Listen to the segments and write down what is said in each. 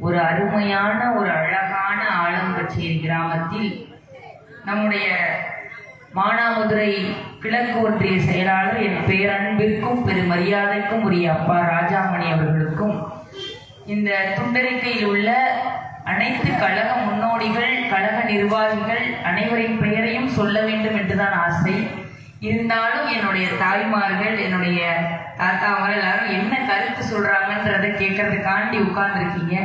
ஒரு அருமையான ஒரு அழகான ஆலங்கச்சேரி கிராமத்தில் நம்முடைய மானாமதுரை கிழக்கு ஒன்றிய செயலாளர் என் பேரன்பிற்கும் பெருமரியாதைக்கும் உரிய அப்பா ராஜாமணி அவர்களுக்கும் இந்த துண்டறிக்கையில் உள்ள அனைத்து கழக முன்னோடிகள் கழக நிர்வாகிகள் அனைவரின் பெயரையும் சொல்ல வேண்டும் என்றுதான் ஆசை. இருந்தாலும் என்னுடைய தாய்மார்கள் என்னுடைய தாத்தாமார்கள் எல்லாரும் என்ன கருத்து சொல்றாங்கன்றதை கேட்கறதுக்காண்டி உட்கார்ந்துருக்கீங்க.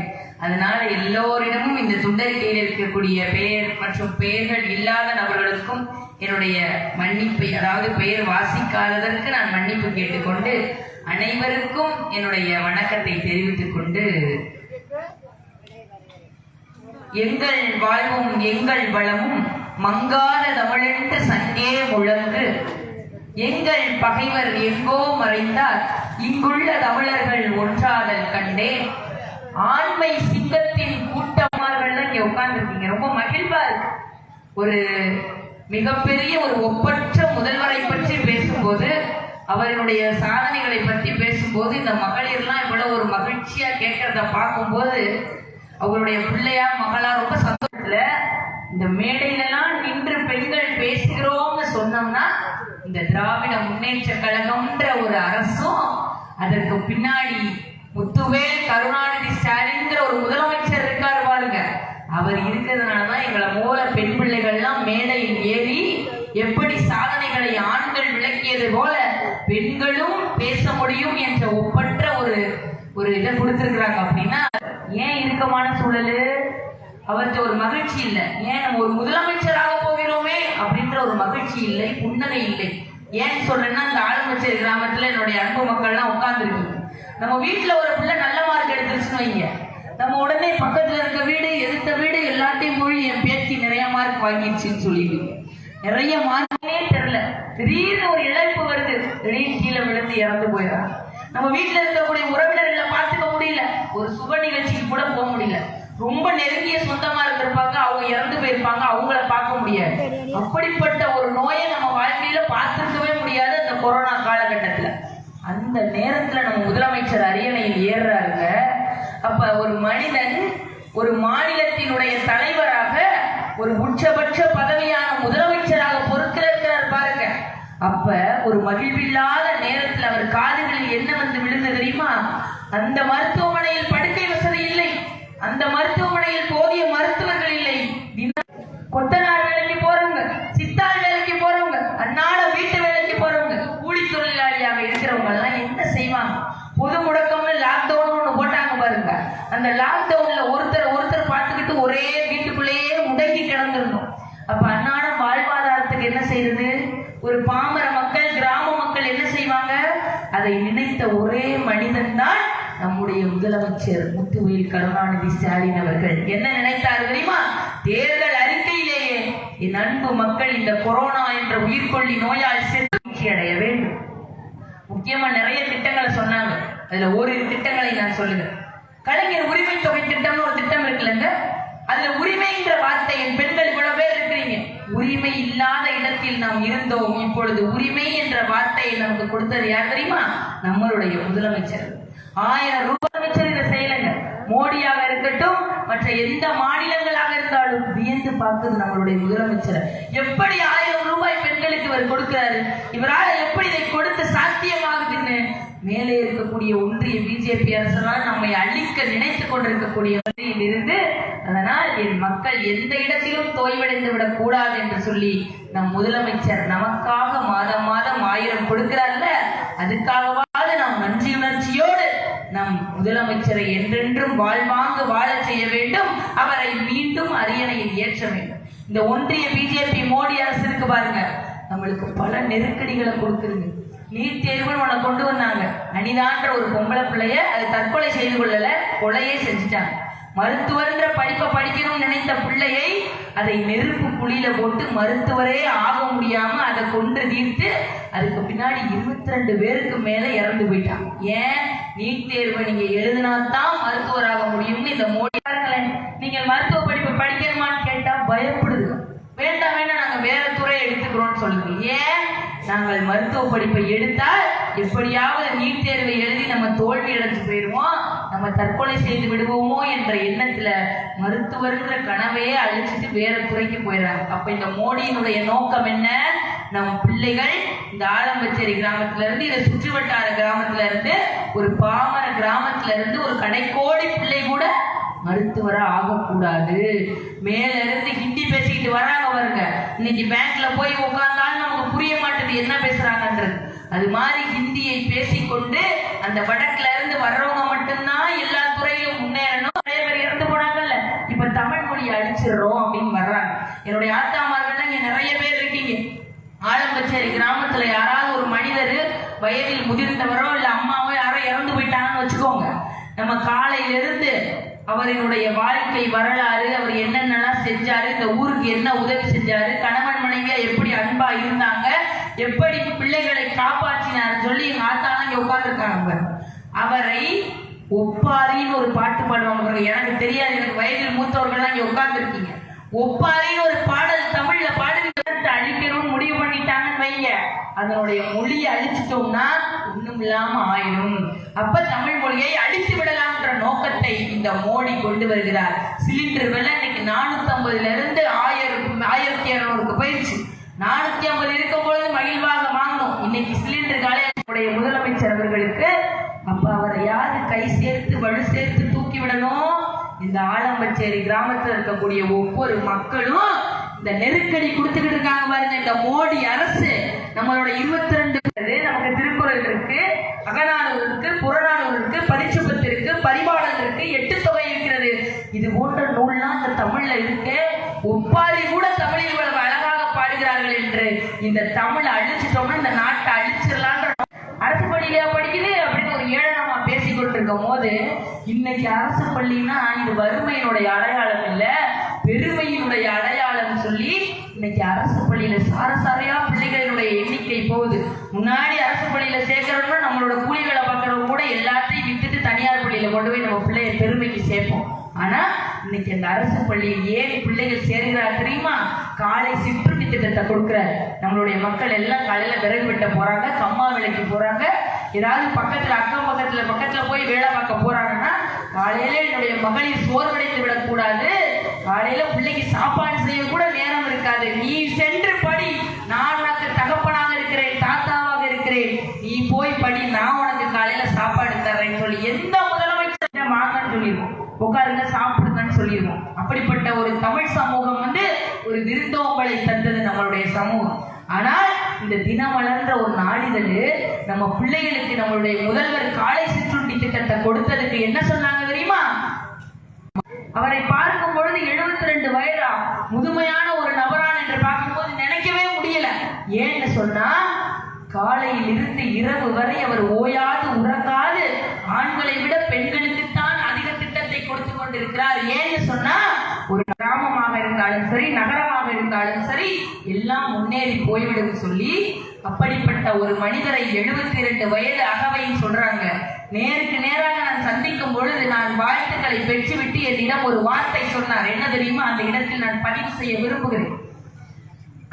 அதனால எல்லோரிடமும் இந்த துண்டறிக்கையில் இருக்கக்கூடிய பெயர் மற்றும் பெயர்கள் இல்லாத நபர்களுக்கும் என்னுடைய மன்னிப்பை அதாவது பெயர் வாசிக்காததற்கு நான் மன்னிப்பு கேட்டுக்கொண்டு அனைவருக்கும் என்னுடைய வணக்கத்தை தெரிவித்துக் கொண்டு எங்கள் வாழ்வும் எங்கள் வளமும் மங்காத தமிழென்று சங்கே முழங்கு எங்கள் பகைவர் எங்கோ மறைந்தார் இங்குள்ள தமிழர்கள் ஒன்றாதல் கண்டே ஆண்மை சிங்கத்தின் கூட்டமார்கள் இங்க உட்கார்ந்துருக்கீங்க. ரொம்ப மகிழ்வா இருக்கு. ஒரு மிகப்பெரிய ஒரு ஒப்பற்ற முதல்வரை பற்றி பேசும்போது அவருடைய சாதனைகளை பற்றி பேசும்போது இந்த மகளிர்லாம் இவ்வளவு ஒரு மகிழ்ச்சியா கேட்கறத பார்க்கும்போது அவருடைய பிள்ளையா மகளா ரொம்ப சந்தோஷத்துல இந்த மேடையிலலாம் நின்று பெண்கள் பேசுகிறோம்னு சொன்னோம்னா இந்த திராவிட முன்னேற்ற கழகம்ன்ற ஒரு அரசும் அதற்கு பின்னாடி முத்துவேல் கருணாநிதி ஸ்டாலின்ங்கிற ஒரு முதலமைச்சர் இருக்காரு பாருங்க. அவர் இருக்கிறதுனாலதான் எங்களை மூல பெண் பிள்ளைகள்லாம் மேடையில் ஏறி எப்படி சாதனைகளை ஆண்கள் விளக்கியது போல பெண்களும் பேச முடியும் என்ற ஒப்பற்ற ஒரு ஒரு இதை கொடுத்துருக்குறாங்க அப்படின்னா ஏன் இறுக்கமான சூழலு? அவருக்கு ஒரு மகிழ்ச்சி இல்லை. ஏன் நம்ம ஒரு முதலமைச்சராக போகிறோமே அப்படின்ற ஒரு மகிழ்ச்சி இல்லை புன்னகை இல்லை. ஏன் சொல்றேன்னா இந்த ஆளுங்கச்சேரி கிராமத்துல என்னுடைய அன்பு மக்கள்லாம் உட்கார்ந்துருக்கீங்க. நம்ம வீட்டுல ஒரு பிள்ளை நல்ல மார்க் எடுத்துருச்சுன்னு வைங்க. நம்ம உடனே பக்கத்துல இருக்க வீடு எதிர்த்த வீடு எல்லாத்தையும் மொழி என் பேத்தி நிறைய மார்க் வாங்கிடுச்சுன்னு சொல்லிடுவீங்க நிறைய மார்க்கே தெரியல. திடீர்னு ஒரு இழப்பு வருது. திடீர்னு கீழே விழுந்து இறந்து போயிடறாங்க நம்ம வீட்டுல இருக்கக்கூடிய உறவினர்களை பார்த்துக்க முடியல. ஒரு சுப நிகழ்ச்சிக்கு கூட போக முடியல. ரொம்ப நெருங்கிய சொந்தமா இருந்திருப்பாங்க அவங்க இறந்து போயிருப்பாங்க. அவங்கள பார்க்க முடியாது. அப்படிப்பட்ட ஒரு நோயை நம்ம வாழ்க்கையில பார்த்துருக்கவே முடியாது. அந்த கொரோனா அந்த நேரத்துல நம்ம முதலமைச்சர் அரியணையில் ஏறுறாருங்க. அப்ப ஒரு மனிதன் ஒரு மாநிலத்தினுடைய தலைவராக ஒரு உச்சபட்ச பதவியான முதலமைச்சராக பொறுத்திருக்கிறார் பாருங்க. அப்ப ஒரு மகிழ்வில்லாத நேரத்தில் அவர் காதுகளில் என்ன வந்து விழுந்தது தெரியுமா? அந்த மருத்துவமனையில் படுக்கை வசதி இல்லை. அந்த மருத்துவமனையில் போதிய மருத்துவர்கள் இல்லை தின- கொத்தனார் வேலைக்கு போறவங்க சித்தாள் வேலைக்கு போறவங்க அன்னாட வீட்டு வேலைக்கு போறவங்க கூலி தொழிலாளியாக இருக்கிறவங்க எல்லாம் என்ன செய்வாங்க பொது முடக்கம்னு லாக்டவுன் ஒன்று போட்டாங்க பாருங்க அந்த லாக்டவுன்ல ஒருத்தர் ஒருத்தர் பார்த்துக்கிட்டு ஒரே வீட்டுக்குள்ளேயே முடங்கி கிடந்திருந்தோம் அப்ப அன்னாட வாழ்வாதாரத்துக்கு என்ன செய்யறது ஒரு பாமர மக்கள் கிராம மக்கள் என்ன செய்வாங்க? அதை நினைத்த ஒரே மனிதன் தான் நம்முடைய முதலமைச்சர் முத்துவேல் கருணாநிதி ஸ்டாலின் அவர்கள். என்ன நினைத்தார் தெரியுமா? தேர்தல் அறிக்கையிலேயே என் அன்பு மக்கள் இந்த கொரோனா என்ற உயிர்கொல்லி நோயால் செத்து அடைய வேண்டும். முக்கியமா நிறைய திட்டங்களை சொன்னாங்க. அதுல ஓரிரு திட்டங்களை நான் சொல்லுங்க கலைஞர் உரிமை தொகை திட்டம்னு ஒரு திட்டம் இருக்குல்லங்க. அதுல உரிமைன்ற வார்த்தை என் பெண்கள் இவ்வளவு பேர் இருக்கிறீங்க. உரிமை இல்லாத இடத்தில் நாம் இருந்தோம். இப்பொழுது உரிமை என்ற வார்த்தையை நமக்கு கொடுத்தது யார் தெரியுமா? நம்மளுடைய முதலமைச்சர். ஆயிரம் ரூபாய் அமைச்சர் இதை செய்யலைங்க. மோடியாக இருக்கட்டும் மற்ற எந்த மாநிலங்களாக இருந்தாலும் வியந்து பார்க்குது நம்மளுடைய முதலமைச்சர். எப்படி ஆயிரம் ரூபாய் பெண்களுக்கு இவர் கொடுக்கிறாரு? இவரால் எப்படி இதை கொடுத்து சாத்தியமாகுதுன்னு மேலே இருக்கக்கூடிய ஒன்றிய பிஜேபி அரசால் நம்மை அழிக்க நினைத்துக் கொண்டிருக்கக்கூடிய இருந்து அதனால் என் மக்கள் எந்த இடத்திலும் தோய்வடைந்து விடக் கூடாது என்று சொல்லி நம் முதலமைச்சர் நமக்காக மாதம் மாதம் ஆயிரம் கொடுக்கிறார்ல அதுக்காகவாவது நாம் நன்றியுணர்ச்சியோடு நம் முதலமைச்சரை என்றென்றும் வாழ்வாங்கு வாழச் செய்ய வேண்டும் அவரை மீண்டும் அரியணையில் ஏற்ற வேண்டும். இந்த ஒன்றிய பிஜேபி மோடி அரசு இருக்கு பாருங்க நம்மளுக்கு பல நெருக்கடிகளை கொடுக்குதுங்க. நீட் தேர்வுன்னு உன்னை கொண்டு வந்தாங்க. அனிதான்ற ஒரு பொம்பளை பிள்ளைய அது தற்கொலை செய்து கொள்ளல கொலையே செஞ்சுட்டாங்க. மருத்துவர்ன்ற படிப்பை படிக்கணும்னு நினைத்த பிள்ளையை அதை நெருப்பு குழியில போட்டு மருத்துவரே ஆக முடியாம அதை கொன்று தீர்த்து அதுக்கு பின்னாடி இருபத்தி ரெண்டு பேருக்கு மேல இறந்து போயிட்டான் ஏன்? நீட் தேர்வை நீங்க எழுதினாதான் மருத்துவராக முடியும்னு இந்த மோடி பாருங்களேன் நீங்கள் மருத்துவ படிப்பு படிக்கணுமான்னு கேட்டா பயப்படுது. வேண்டாம் வேண்டாம் நாங்க வேற துறை எடுத்துக்கிறோம்னு சொல்லுங்க. ஏன்? நாங்கள் மருத்துவ படிப்பை எடுத்தால் எப்படியாவது நீட் தேர்வை எழுதி நம்ம தோல்வி அடைஞ்சு போயிடுவோம். நம்ம தற்கொலை செய்து விடுவோமோ என்ற எண்ணத்துல மருத்துவருங்கிற கனவையே அழிச்சிட்டு வேற துறைக்கு போயிடுறாங்க. அப்ப இந்த மோடியினுடைய நோக்கம் என்ன? நம் பிள்ளைகள் இந்த ஆலம்பச்சேரி கிராமத்துல இருந்து இதை சுற்று வட்டார கிராமத்துல இருந்து ஒரு பாமர கிராமத்துல இருந்து ஒரு கடைக்கோடி பிள்ளை கூட மருத்துவராக ஆகக்கூடாது. மேல இருந்து ஹிந்தி பேசிக்கிட்டு வராங்க பாருங்க. இன்னைக்கு பேங்க்ல போய் உட்காந்து புரிய மாட்டேது என்ன பேசுறாங்கன்றது. அது மாதிரி ஹிந்தியை பேசிக்கொண்டு அந்த வடக்குல இருந்து வர்றவங்க மட்டும்தான் எல்லா துறையிலும் முன்னேறணும். நிறைய பேர் இறந்து போனாங்கல்ல. இப்ப தமிழ் மொழியை அழிச்சிடுறோம் அப்படின்னு வர்றாங்க. என்னுடைய ஆத்தாமார்கள் இங்க நிறைய பேர் இருக்கீங்க. ஆலம்பச்சேரி கிராமத்துல யாராவது ஒரு மனிதர் வயதில் முதிர்ந்தவரோ இல்ல அம்மாவோ யாரோ இறந்து போயிட்டாங்கன்னு வச்சுக்கோங்க. நம்ம காலையிலிருந்து அவரினுடைய வாழ்க்கை வரலாறு அவர் என்னென்னலாம் செஞ்சாரு இந்த ஊருக்கு என்ன உதவி செஞ்சாரு கணவன் மனைவியா எப்படி அன்பா இருந்தாங்க எப்படி பிள்ளைகளை காப்பாற்றினார் சொல்லி எங்க ஆத்தாலாம் இங்க உட்கார்ந்துருக்காங்க அவரை ஒப்பாரின்னு ஒரு பாட்டு பாடுவாங்க எனக்கு தெரியாது எனக்கு வயதில் மூத்தவர்கள்லாம் இங்க உட்கார்ந்துருக்கீங்க. ஒப்பாரின்னு ஒரு பாடல் தமிழ்ல பாடல் அழிக்கணும்னு முடிவு பண்ணிட்டாங்கன்னு வைங்க. அதனுடைய மொழியை அழிச்சிட்டோம்னா இல்லாம ஆயிடும் அப்ப தமிழ் மொழியை அழித்து விடலாம்ன்ற நோக்கத்தை இந்த மோடி கொண்டு வருகிறார். சிலிண்டர் விலை இன்னைக்கு நானூத்தி ஐம்பதுல இருந்து ஆயிரம் ஆயிரத்தி இருநூறுக்கு போயிடுச்சு நானூத்தி ஐம்பது இருக்கும் பொழுது மகிழ்வாக வாங்கணும் இன்னைக்கு சிலிண்டர் காலையுடைய முதலமைச்சர் அவர்களுக்கு அப்ப அவரை யாரு கை சேர்த்து வலு சேர்த்து தூக்கி விடணும்? இந்த ஆலம்பச்சேரி கிராமத்தில் இருக்கக்கூடிய ஒவ்வொரு மக்களும் இந்த நெருக்கடி கொடுத்துக்கிட்டு இருக்காங்க பாருங்க. இந்த மோடி அரசு நம்மளோட இருபத்தி ரெண்டு திருக்குறள் இருக்கு அகநானூறு இருக்கு புறநானூறு இருக்கு இருக்கு பரிபாடல் இருக்கு எட்டு தொகை இருக்கிறது. இது போன்ற நூல்லாம் இந்த தமிழ்ல இருக்கு. ஒப்பாரி கூட தமிழில் இவ்வளவு அழகாக பாடுகிறார்கள் என்று. இந்த தமிழை அழிச்சிட்டோம்னா இந்த நாட்டை அழிச்சிடலான்ற அரசு பள்ளியில படிக்குது அப்படின்னு ஒரு ஏழனமா பேசி கொண்டிருக்கும் போது இன்னைக்கு அரசு பள்ளின்னா இது வறுமையினுடைய அடையாளம் இல்லை பெருமையினுடைய அடையாளம் சொல்லி இன்னைக்கு அரசு பள்ளியில சாரசாரையா பிள்ளைகளினுடைய எண்ணிக்கை போகுது. முன்னாடி அரசு பள்ளியில சேர்க்கிறவங்க நம்மளோட கூலி வேலை பார்க்கறவங்க கூட எல்லாத்தையும் வித்துட்டு தனியார் பள்ளியில கொண்டு போய் நம்ம பிள்ளைய பெருமைக்கு சேர்ப்போம். ஆனா இன்னைக்கு அந்த அரசு பள்ளியில் ஏன் பிள்ளைகள் சேர்கிறார் தெரியுமா? காலை சிற்றுண்டி திட்டத்தை கொடுக்குறாரு. நம்மளுடைய மக்கள் எல்லாம் காலையில விறகு வெட்ட போறாங்க கம்மா விலைக்கு போறாங்க. ஏதாவது பக்கத்துல அக்கம் பக்கத்துல பக்கத்துல போய் வேலை பார்க்க போறாங்கன்னா காலையில என்னுடைய மகளிர் சோர்வடைந்து விடக்கூடாது. காலையில பிள்ளைக்கு சாப்பாடு செய்ய கூடாது நீ சென்று படி நான் உனக்கு தகப்பனாக இருக்கிறேன் தாத்தாவாக இருக்கிறேன். நீ போய் படி நான் உனக்கு காலையில சாப்பாடு தர்றேன்னு சொல்லி எந்த முதலமைச்சர் வாங்கன்னு சொல்லிடுவோம் உட்காருங்க சாப்பிடுங்கன்னு சொல்லிடுவோம் அப்படிப்பட்ட ஒரு தமிழ் சமூகம் வந்து ஒரு விருந்தோம்பலை தந்தது நம்மளுடைய சமூகம். ஆனால் இந்த தினம் வளர்ந்த ஒரு நாளிதழ் நம்ம பிள்ளைகளுக்கு நம்மளுடைய முதல்வர் காலை சிற்றுண்டி திட்டத்தை கொடுத்ததுக்கு என்ன சொன்னாங்க தெரியுமா? அவரை பார்க்கும் பொழுது 72 ரெண்டு வயதா முதுமையான ஒரு நபரான் என்று பார்க்கும்போது நினைக்கவே முடியல ஏன்னு சொன்னா காலையில் இருந்து இரவு வரை அவர் ஓயாது உறங்காது. ஆண்களை விட பெண்களுக்குத்தான் அதிக திட்டத்தை கொடுத்து கொண்டிருக்கிறார். ஏன்னு சொன்னா ஒரு கிராமமாக இருந்தாலும் சரி நகரமாக இருந்தாலும் சரி எல்லாம் முன்னேறி போய்விடும் சொல்லி அப்படிப்பட்ட ஒரு மனிதரை 72 இரண்டு வயது அகவைன்னு சொல்றாங்க. நேருக்கு நேராக நான் சந்திக்கும் பொழுது நான் வாழ்த்துக்களை பெற்றுவிட்டு என்னிடம் ஒரு வார்த்தை சொன்னார். என்ன தெரியுமா? அந்த இடத்தில் நான் பதிவு செய்ய விரும்புகிறேன்.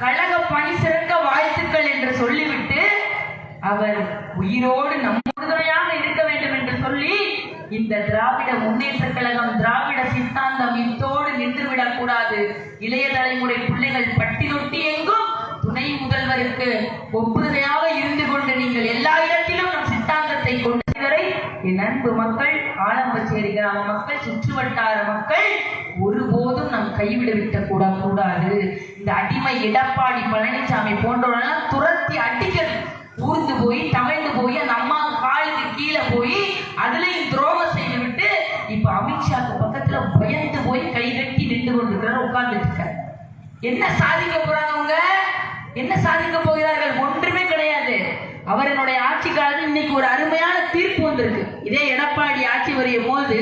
கழக பணி சிறக்க வாழ்த்துக்கள் என்று சொல்லிவிட்டு அவர் உயிரோடு நம் இருக்க வேண்டும் என்று சொல்லி இந்த திராவிட முன்னேற்ற கழகம் திராவிட சித்தாந்தம் இத்தோடு நின்றுவிடக் கூடாது. இளைய தலைமுறை பிள்ளைகள் பட்டினொட்டி எங்கும் துணை முதல்வருக்கு ஒப்புதலையாக இருந்து கொண்டு நீங்கள் எல்லா இடத்திலும் நம் சித்தாந்தத்தை கொண்டு வரை என் அன்பு மக்கள் ஆலம்பச்சேரி கிராம மக்கள் சுற்று வட்டார மக்கள் ஒருபோதும் நம் கைவிடவிட்ட கூட கூடாது. இந்த அடிமை எடப்பாடி பழனிசாமி போன்றவரெல்லாம் துரத்தி அடிக்கிறது ஊர்ந்து போய் தமிழ்ந்து போய் அந்த அம்மா காலுக்கு கீழே போய் அதுலயும் துரோகம் செய்து விட்டு இப்ப அமித்ஷாக்கு பக்கத்துல பயந்து போய் கை கட்டி நின்று கொண்டிருக்கிறார் உட்கார்ந்துட்டு இருக்காரு. என்ன சாதிக்க போறாங்க அவங்க? என்ன சாதிக்க போகிறார்கள்? ஒன்றுமே கிடையாது. அவரனுடைய ஆட்சி காலத்தில் இன்னைக்கு ஒரு அருமையான தீர்ப்பு வந்திருக்கு. இதே எடப்பாடி ஆட்சி வரையும் போது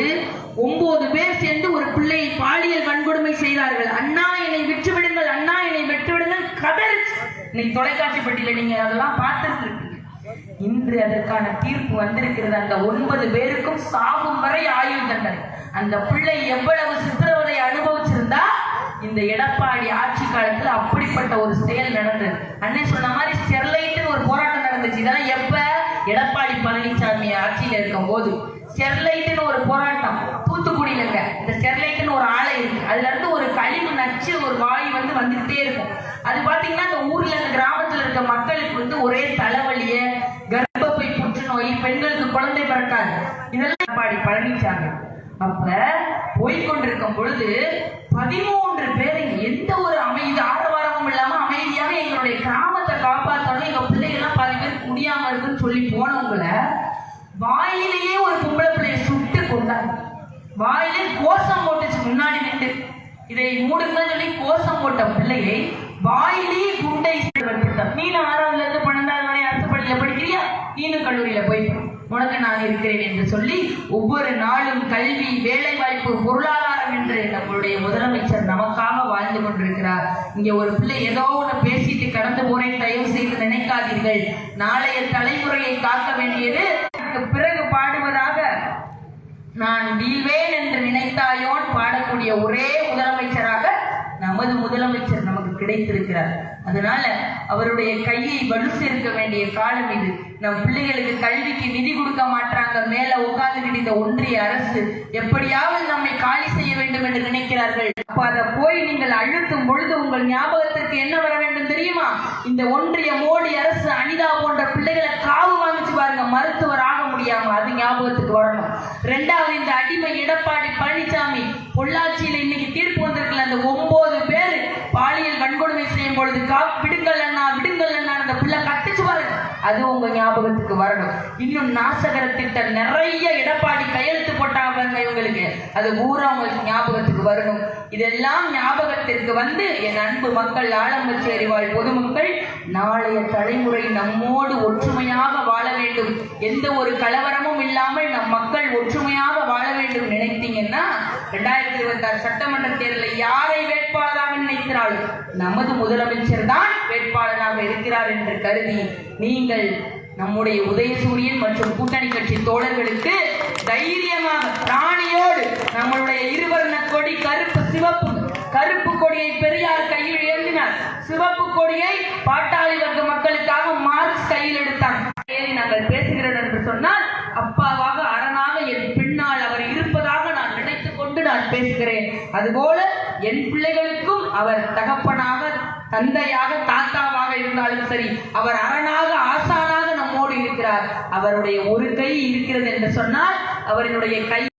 ஒன்பது பேர் சேர்ந்து ஒரு பிள்ளையை பாலியல் வன்கொடுமை செய்தார்கள். அண்ணா என்னை விற்றுவிடுங்கள் அண்ணா என்னை விட்டு விடுங்கள் இன்னைக்கு தொலைக்காட்சி பெட்டியில நீங்க அதெல்லாம் பார்த்துருக்கு இன்று அதற்கான தீர்ப்பு வந்திருக்கிறது. அந்த ஒன்பது பேருக்கும் சாகும் வரை ஆயுள் தண்டனை. அந்த பிள்ளை எவ்வளவு சித்திரவதை அனுபவிச்சிருந்தா இந்த எடப்பாடி ஆட்சி காலத்துல அப்படிப்பட்ட ஒரு செயல் நடந்தது. அண்ணன் சொன்ன மாதிரி ஸ்டெர்லைட்னு ஒரு போராட்டம் நடந்துச்சு. இதெல்லாம் எப்ப? எடப்பாடி பழனிசாமி ஆட்சியில இருக்கும் போது ஸ்டெர்லைட்னு ஒரு போராட்டம். தூத்துக்குடியிலங்க இந்த ஸ்டெர்லைட்னு ஒரு ஆலை இருக்கு. அதுல இருந்து ஒரு கழிவு நச்சு ஒரு வாயு வந்து வந்துகிட்டே இருக்கும். அது பாத்தீங்கன்னா இந்த ஊர்ல இந்த கிராமத்துல இருக்க மக்களுக்கு வந்து ஒரே தலைவலிய கர்ப்பப்பை புற்றுநோய் பெண்களுக்கு குழந்தை பிறக்காது. இதெல்லாம் பாடி பழனிசாமி. அப்ப போய்கொண்டிருக்கும் பொழுது பதிமூன்று பேரை எந்த ஒரு அமைதி ஆரவாரமும் இல்லாம அமைதியாக எங்களுடைய கிராமத்தை காப்பாற்றணும் எங்க பிள்ளைகள்லாம் பாதி பேர் முடியாம இருக்குன்னு சொல்லி போனவங்கள வாயிலேயே ஒரு பொம்பளை பிள்ளைய சுட்டு கொண்டாங்க. வாயிலே கோஷம் போட்டுச்சு முன்னாடி நின்று. இதை மூடுங்கன்னு சொல்லி கோஷம் போட்ட பிள்ளையை வாயிலேயே குண்டை நீ ஆறாவதுல இருந்து பன்னெண்டாவது வரை அரசு பள்ளியில படிக்கிறியா? நீனு கல்லூரியில போய் படி. உனக்கு நான் இருக்கிறேன் என்று சொல்லி ஒவ்வொரு நாளும் கல்வி வேலை வாய்ப்பு பொருளாதாரம் என்று நம்மளுடைய முதலமைச்சர் நமக்காக வாழ்ந்து கொண்டிருக்கிறார் இங்க ஒரு பிள்ளை ஏதோ ஒன்று பேசிட்டு கடந்து போறேன் தயவு செய்து நினைக்காதீர்கள் நாளைய தலைமுறையை காக்க வேண்டியது பிறகு பாடுவதாக நான் வீழ்வேன் என்று நினைத்தாயோன் பாடக்கூடிய ஒரே முதலமைச்சராக நமது முதலமைச்சர் நமக்கு கிடைத்திருக்கிறார் அதனால அவருடைய கையை வலு சேர்க்க வேண்டிய காலம் இது. நம் பிள்ளைகளுக்கு கல்விக்கு நிதி கொடுக்க மாட்டாங்க மேல உட்கார்ந்துக்கிட்டு இந்த ஒன்றிய அரசு எப்படியாவது நம்மை காலி செய்ய வேண்டும் என்று நினைக்கிறார்கள். அப்ப அதை போய் நீங்கள் அழுத்தும் பொழுது உங்கள் ஞாபகத்திற்கு என்ன வர வேண்டும் தெரியுமா? இந்த ஒன்றிய மோடி அரசு அனிதா போன்ற பிள்ளைகளை காவு வாங்கிச்சு பாருங்க. மருத்துவர் ஆக முடியாம அது ஞாபகத்துக்கு வரணும். ரெண்டாவது இந்த அடிமை எடப்பாடி பழனிசாமி பொள்ளாச்சியில இன்னைக்கு தீர்ப்பு வந்து அந்த ஒன்பது பேர் பாலியல் வன்கொடுமை செய்யும் பொழுது கா விடுங்கள் அண்ணா விடுங்கள் அண்ணா அந்த பிள்ளை கத்துச்சு பாருங்க அது உங்க ஞாபகத்துக்கு வரணும். இன்னும் நாசகர திட்டம் நிறைய எடப்பாடி கையெழுத்து போட்டாங்க இவங்களுக்கு. அது பூரா உங்களுக்கு ஞாபகத்துக்கு வரணும். இதெல்லாம் ஞாபகத்திற்கு வந்து என் அன்பு மக்கள் ஆலம்பச்சேரி வாழ் பொதுமக்கள் நாளைய தலைமுறை நம்மோடு ஒற்றுமையாக வாழ வேண்டும். எந்த ஒரு கலவரமும் இல்லாமல் நம் மக்கள் ஒற்றுமையாக வாழ வேண்டும் நினைத்தீங்கன்னா ரெண்டாயிரத்தி இருபத்தி ஆறு சட்டமன்ற தேர்தலில் யாரை இருக்கிறாள் நமது முதலமைச்சர் தான் வேட்பாளராக இருக்கிறார் என்று கருதி நீங்கள் நம்முடைய உதயசூரியன் மற்றும் கூட்டணி கட்சி தோழர்களுக்கு தைரியமாக பிராணியோடு நம்மளுடைய இருவர்ண கொடி கருப்பு சிவப்பு கருப்பு கொடியை பெரியார் கையில் ஏந்தினார். சிவப்பு கொடியை பாட்டாளி வர்க்க மக்களுக்காக மார்க்ஸ் கையில் எடுத்தார் ஏறி நாங்கள் பேசுகிறோம் என்று சொன்னால் அப்பாவாக அரணாக என் பின்னால் அவர் இருப்பதாக நான் நினைத்துக் கொண்டு நான் பேசுகிறேன். அதுபோல என் பிள்ளைகளுக்கும் அவர் தகப்பனாக தந்தையாக தாத்தாவாக இருந்தாலும் சரி அவர் அரணாக ஆசானாக நம்மோடு இருக்கிறார். அவருடைய ஒரு கை இருக்கிறது என்று சொன்னால் அவரினுடைய கை